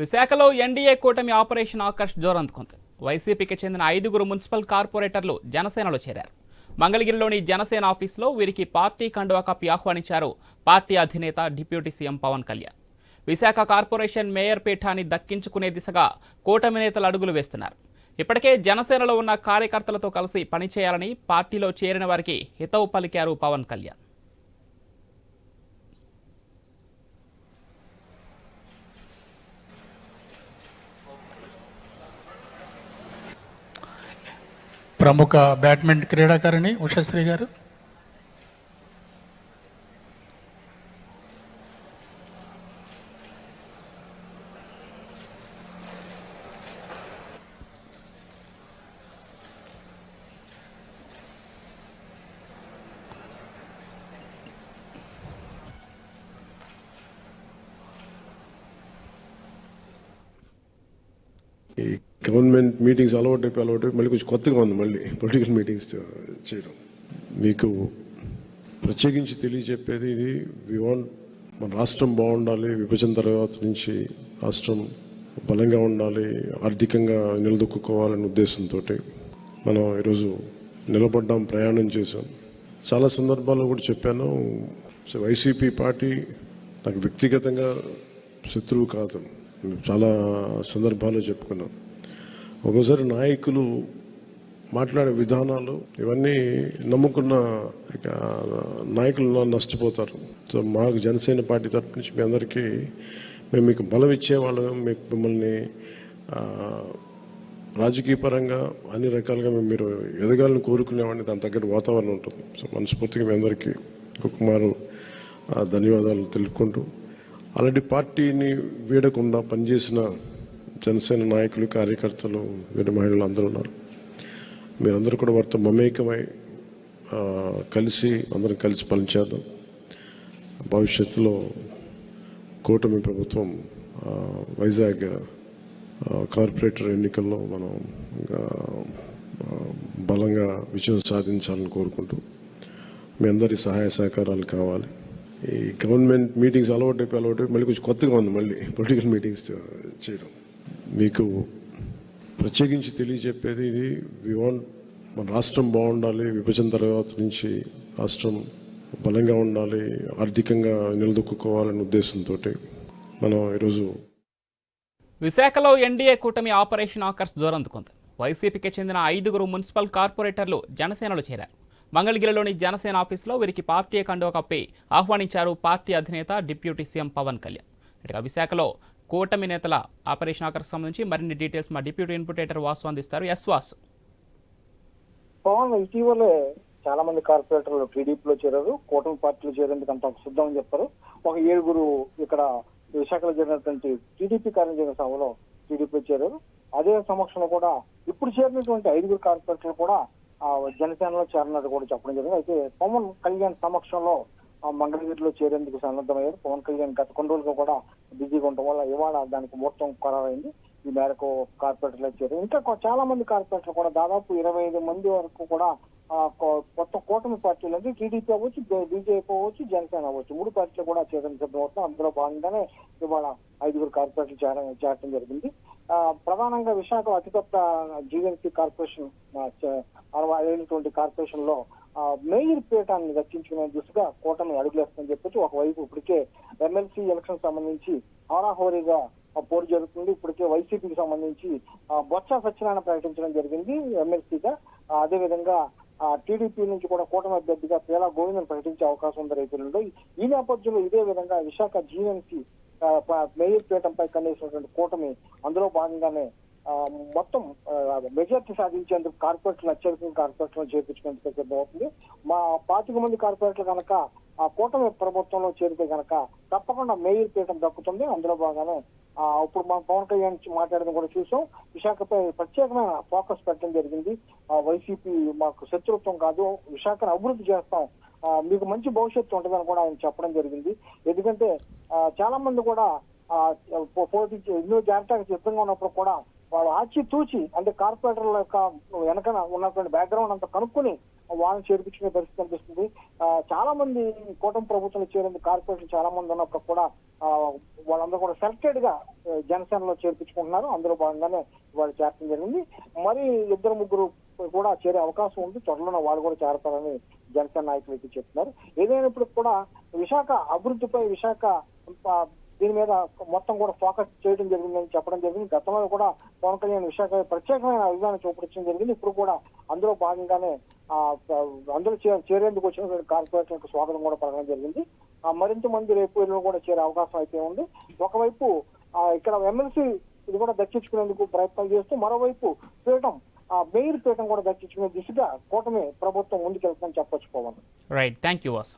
విశాఖలో ఎన్డీఏ కూటమి ఆపరేషన్ ఆకర్ష్ జోరందుకుంది. వైసీపీకి చెందిన ఐదుగురు మున్సిపల్ కార్పొరేటర్లు జనసేనలో చేరారు. మంగళగిరిలోని జనసేన ఆఫీసులో వీరికి పార్టీ కండువా కప్పి ఆహ్వానించారు పార్టీ అధినేత deputy CM Pawan Kalyan. Visakha corporation mayor పీఠాన్ని దక్కించుకునే దిశగా కూటమి నేతలు అడుగులు వేస్తున్నారు. ఇప్పటికే జనసేనలో ఉన్న కార్యకర్తలతో కలిసి పనిచేయాలని పార్టీలో చేరిన వారికి హితవు పలికారు పవన్ కళ్యాణ్. ప్రముఖ బ్యాడ్మింటన్ క్రీడాకారిణి ఉషశ్రీ గారు. ఈ గవర్నమెంట్ మీటింగ్స్ అలవాటు అయిపోయి అలవాటు మళ్ళీ కొంచెం కొత్తగా ఉంది మళ్ళీ పొలిటికల్ మీటింగ్స్ చేయడం. మీకు ప్రత్యేకించి తెలియజెప్పేది ఇది. వి వాంట్ మన రాష్ట్రం బాగుండాలి. విభజన తర్వాత నుంచి రాష్ట్రం బలంగా ఉండాలి. ఆర్థికంగా నిలదొక్కుకోవాలనే ఉద్దేశంతో మనం ఈరోజు నిలబడ్డాం ప్రయాణం చేశాం. చాలా సందర్భాల్లో కూడా చెప్పాను. సో వైసీపీ పార్టీ నాకు వ్యక్తిగతంగా శత్రువు కాదు. చాలా సందర్భాల్లో చెప్పుకున్నాం. ఒక్కోసారి నాయకులు మాట్లాడే విధానాలు ఇవన్నీ నమ్ముకున్న ఇక నాయకులు నష్టపోతారు. సో మాకు జనసేన పార్టీ తరపు నుంచి మీ అందరికీ మేము మీకు బలం ఇచ్చేవాళ్ళం మీకు మిమ్మల్ని రాజకీయపరంగా రాజకీయ పరంగా అన్ని రకాలుగా మేము మీరు ఎదగాలని కోరుకునేవాడిని దాని తగ్గట్టు వాతావరణం ఉంటుంది. సో మనస్ఫూర్తిగా మీ అందరికీ కుమారు ధన్యవాదాలు తెలుపుకుంటూ. అలాంటి పార్టీని వీడకుండా పనిచేసిన జనసేన నాయకులు కార్యకర్తలు వీరి మహిళలు అందరూ ఉన్నారు. మీరందరూ కూడా వారితో మమేకమై కలిసి అందరం కలిసి పనిచేద్దాం. భవిష్యత్తులో కూటమి ప్రభుత్వం వైజాగ్ కార్పొరేటర్ ఎన్నికల్లో మనం బలంగా విజయం సాధించాలని కోరుకుంటూ మీ అందరి సహాయ సహకారాలు కావాలి. ఈ గవర్నమెంట్ మీటింగ్స్ అలవాటు అయిపోయి అలవాటు మళ్ళీ కొంచెం కొత్తగా ఉంది మళ్ళీ పొలిటికల్ మీటింగ్స్ చేయడం. మీకు ప్రత్యేకించి తెలియజెప్పేది ఇది. వి వాంట్ మన రాష్ట్రం బాగుండాలి విభజన తర్వాత నుంచి రాష్ట్రం బలంగా ఉండాలి ఆర్థికంగా నిలదొక్కుకోవాలనే ఉద్దేశంతో మనం ఈరోజు విశాఖలో ఎన్డీఏ కూటమి ఆపరేషన్ ఆకర్స్ జోరందుకుంది. వైసీపీకి చెందిన ఐదుగురు మున్సిపల్ కార్పొరేటర్లు జనసేనలో చేరారు. మంగళగిరిలోని జనసేన ఆఫీసులో వీరికి పార్టీ కండువ కప్పి ఆహ్వానించారు పార్టీ అధినేత డిప్యూటీ సీఎం పవన్ కళ్యాణ్. ఇక విశాఖలో కూటమి నేతల ఆపరేషన్ ఆకర్ష్ సంబంధించి మరిన్ని డీటెయిల్స్ మా డిప్యూటీ ఇన్పుటేటర్ వాసు అందిస్తారు. ఎస్ వాసు. పవన్ ఇటీవలే చాలా మంది కార్పొరేటర్లు టీడీపీలో చేరారు కూటమి పార్టీలో చేరేందుకు అంత సిద్ధం అని చెప్పారు. ఒక ఏడుగురు ఇక్కడ విశాఖలో జరిగినటువంటి టీడీపీ కార్యక్రమ సభలో టీడీపీలో చేరారు. అదే సమక్షంలో కూడా ఇప్పుడు చేరినటువంటి ఐదుగురు కార్పొరేటర్లు కూడా జనసేనలో చేరినట్టు కూడా చెప్పడం జరిగింది. అయితే పవన్ కళ్యాణ్ సమక్షంలో మంగళగిరిలో చేరేందుకు సన్నద్ధమయ్యారు. పవన్ కళ్యాణ్ గత కొన్ని రోజులుగా కూడా బిజీగా ఉండటం వల్ల ఇవాళ దానికి ముహూర్తం ఖరారైంది. ఈ మేరకు కార్పొరేటర్లు చేరారు. ఇంకా చాలా మంది కార్పొరేటర్లు కూడా దాదాపు ఇరవై ఐదు మంది వరకు కూడా కొత్త కూటమి పార్టీలు అంటే టీడీపీ అవ్వచ్చు బీజేపీ అవ్వచ్చు జనసేన అవ్వచ్చు. మూడు పార్టీలు కూడా చేయడం సిద్ధమవుతుంది అందులో భాగంగానే ఇవాళ ఐదుగురు కార్పొరేటర్లు చేరడం చేరడం జరిగింది. ప్రధానంగా విశాఖ అతిపెద్ద జీవీఎంసీ కార్పొరేషన్ అరవై అయినటువంటి కార్పొరేషన్లో మేయర్ పీఠాన్ని దక్కించుకునే దిశగా కూటమి అడుగులేస్తుందని చెప్పొచ్చు ఒకవైపు ఇప్పటికే ఎమ్మెల్సీ ఎలక్షన్ సంబంధించి హోరాహోరీగా పోరు జరుగుతుంది. ఇప్పటికే వైసీపీకి సంబంధించి బొత్స సత్యనారాయణ ప్రకటించడం జరిగింది ఎమ్మెల్సీగా అదేవిధంగా టీడీపీ నుంచి కూడా కూటమి అభ్యర్థిగా పేలా గోవిందన్ ప్రకటించే అవకాశం ఉంది రైతులలో ఈ నేపథ్యంలో ఇదే విధంగా విశాఖ జీవన్సీ మేయర్ పీఠంపై కన్నేసినటువంటి కూటమి అందులో భాగంగానే మొత్తం మెజార్టీ సాధించేందుకు కార్పొరేట్లు అత్యధికంగా కార్పొరేట్లు చేర్పించుకునేందుకు సిద్ధం అవుతుంది మా పాతిక మంది కార్పొరేట్లు కనుక ఆ కూటమి ప్రభుత్వంలో చేరితే కనుక తప్పకుండా మేయర్ పీఠం దక్కుతుంది. అందులో భాగానే ఇప్పుడు మనం పవన్ కళ్యాణ్ మాట్లాడడం కూడా చూసాం. విశాఖపై ప్రత్యేకమైన ఫోకస్ పెట్టడం జరిగింది. వైసీపీ మాకు శత్రుత్వం కాదు. విశాఖను అభివృద్ధి చేస్తాం. మీకు మంచి భవిష్యత్తు ఉంటుందని కూడా ఆయన చెప్పడం జరిగింది. ఎందుకంటే చాలా మంది కూడా పోటీ ఎన్నో జాగ్రత్తగా సిద్ధంగా ఉన్నప్పుడు కూడా వాళ్ళు ఆచి తూచి అంటే కార్పొరేటర్ల యొక్క వెనకన ఉన్నటువంటి బ్యాక్గ్రౌండ్ అంతా కనుక్కొని వాళ్ళని చేర్పించుకునే పరిస్థితి కనిపిస్తుంది. చాలా మంది కూటమి ప్రభుత్వంలో చేరింది కార్పొరేటర్లు చాలా మంది ఉన్నప్పుడు కూడా వాళ్ళందరూ కూడా సెలెక్టెడ్గా జనసేనలో చేర్పించుకుంటున్నారు. అందులో భాగంగానే వాళ్ళు చేరడం జరిగింది. మరి ఇద్దరు ముగ్గురు కూడా చేరే అవకాశం ఉంది. త్వరలోనే వాళ్ళు కూడా చేరతారని జనసేన నాయకులు అయితే చెప్తున్నారు. ఏదైనప్పటికీ కూడా విశాఖ అభివృద్ధిపై విశాఖ దీని మీద మొత్తం కూడా ఫోకస్ చేయడం జరిగిందని చెప్పడం జరిగింది. గతంలో కూడా పవన్ కళ్యాణ్ విశాఖ ప్రత్యేకమైన అభిమానం చూపించడం జరిగింది. ఇప్పుడు కూడా అందులో భాగంగానే ఆ, అందులో చేరేందుకు వచ్చిన కార్పొరేటర్లకు స్వాగతం కూడా పడడం జరిగింది. ఆ, మరింత మంది రేపు ఎల్లుండి కూడా చేరే అవకాశం అయితే ఉంది. ఒకవైపు ఇక్కడ ఎమ్మెల్సీ ఇది కూడా దక్కించుకునేందుకు ప్రయత్నం చేస్తూ మరోవైపు పీఠం ఆ మేయర్ పీఠం కూడా దక్కించుకునే దిశగా కూటమి ప్రభుత్వం ముందుకెళ్తుందని చెప్పొచ్చు Pawan. Right thank you Vasu